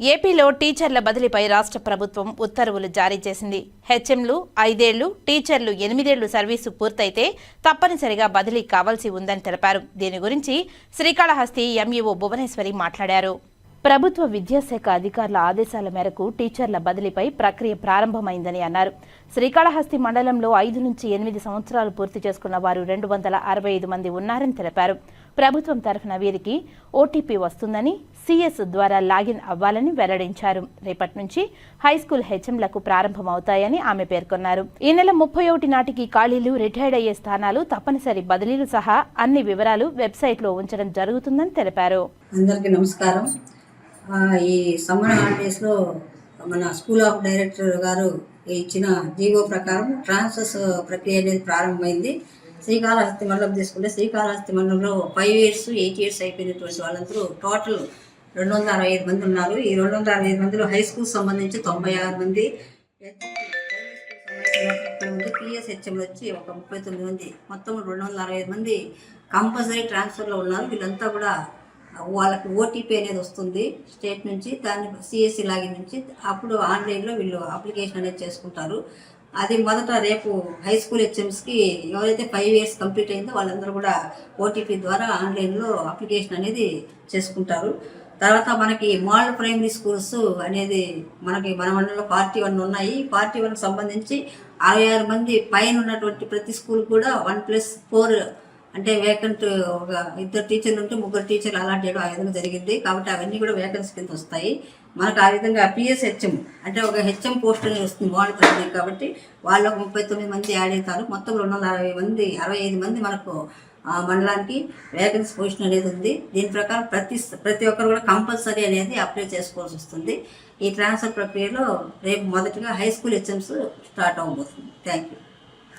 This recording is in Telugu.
ఏపీలో టీచర్ల బదిలీపై రాష్ట్ర ప్రభుత్వం ఉత్తర్వులు జారీ చేసింది. హెచ్ఎంలు ఐదేళ్ళు టీచర్లు ఎనిమిదేళ్ళు సర్వీసు పూర్తయితే తప్పనిసరిగా బదిలీ కావాల్సి ఉందని తెలిపారు. దీని గురించి శ్రీకాళహస్తి ఎంఈఓ భువనేశ్వరి మాట్లాడారు. ప్రభుత్వ విద్యాశాఖ అధికారుల ఆదేశాల మేరకు టీచర్ల బదిలీపై ప్రక్రియ ప్రారంభమైందని అన్నారు. శ్రీకాళహస్తి మండలంలో ఐదు నుంచి ఎనిమిది సంవత్సరాలు పూర్తి చేసుకున్న వారు రెండు వందల అరవై ఐదు మంది ఉన్నారని తెలిపారు. ప్రభుత్వం తరఫున వీరికి ఓటీపీ వస్తుందని సిఎస్ ద్వారా లాగిన్ అవ్వాలని వెల్లడించారు. రేపటి నుంచి హైస్కూల్ హెచ్ఎంలకు ప్రారంభమవుతాయని ఆమె పేర్కొన్నారు. ఈ నెల ముప్పై ఒకటి నాటికి ఖాళీలు రిటైర్డ్ అయ్యే స్థానాలు తప్పనిసరి బదిలీలు సహా అన్ని వివరాలు వెబ్సైట్లో ఉంచడం జరుగుతుందని తెలిపారు. అందరికీ నమస్కారం. ఈ సమ్మర్ హాలిడేస్లో మన స్కూల్ ఆఫ్ డైరెక్టర్ గారు ఇచ్చిన జీవో ప్రకారం ట్రాన్స్ఫర్స్ ప్రక్రియ అనేది ప్రారంభమైంది. శ్రీకాళహస్తి మండలం తీసుకుంటే శ్రీకాళహస్తి మండలంలో ఫైవ్ ఇయర్స్ ఎయిట్ ఇయర్స్ అయిపోయినటువంటి వాళ్ళందరూ టోటల్ రెండు వందల అరవై ఐదు మంది ఉన్నారు. ఈ రెండు వందల అరవై ఐదు మందిలో హై స్కూల్ సంబంధించి తొంభై ఆరు మంది పిఎస్హెచ్ఎంలు వచ్చి ఒక ముప్పై తొమ్మిది మంది. మొత్తం రెండు వందల అరవై ఐదు మంది కంపల్సరీ ట్రాన్స్ఫర్లో ఉన్నారు. వీళ్ళంతా కూడా వాళ్ళకి ఓటీపీ అనేది వస్తుంది స్టేట్ నుంచి దాన్ని సిఎస్సి లాగిన్ నుంచి అప్పుడు ఆన్లైన్లో వీళ్ళు అప్లికేషన్ అనేది చేసుకుంటారు. అది మొదట రేపు హై స్కూల్ హెచ్ఎంస్కి ఎవరైతే ఫైవ్ ఇయర్స్ కంప్లీట్ అయిందో వాళ్ళందరూ కూడా ఓటీపీ ద్వారా ఆన్లైన్లో అప్లికేషన్ అనేది చేసుకుంటారు. తర్వాత మనకి మోడల్ ప్రైమరీ స్కూల్స్ అనేది మనకి మన మండలంలో పార్టీ వన్ ఉన్నాయి. పార్టీ వన్ సంబంధించి అరవై ఆరు మంది పైన ఉన్నటువంటి ప్రతి స్కూల్ కూడా వన్ ప్లస్ ఫోర్ అంటే వేకెంట్ ఒక ఇద్దరు టీచర్లు ఉంటే ముగ్గురు టీచర్లు అలాంటి చేయడం ఆ విధంగా జరిగింది. కాబట్టి అవన్నీ కూడా వేకెన్సీ కింద వస్తాయి. మనకు ఆ విధంగా పిఎస్ హెచ్ఎం అంటే ఒక హెచ్ఎం పోస్ట్ అనేది వస్తుంది మోడల్ కాబట్టి కాబట్టి వాళ్ళకు ముప్పై తొమ్మిది మంది యాడ్ అవుతారు. మొత్తం రెండు వందల అరవై మంది అరవై ఐదు మంది మనకు ఆ మండలానికి వేకెన్సీ పొజిషన్ అనేది ఉంది. దీని ప్రకారం ప్రతి ప్రతి ఒక్కరు కూడా కంపల్సరీ అనేది అప్లై చేసుకోవాల్సి వస్తుంది. ఈ ట్రాన్స్ఫర్ ప్రక్రియలో రేపు మొదటగా హై స్కూల్ హెచ్ఎంస్ స్టార్ట్ అవ్వబోతుంది. Thank you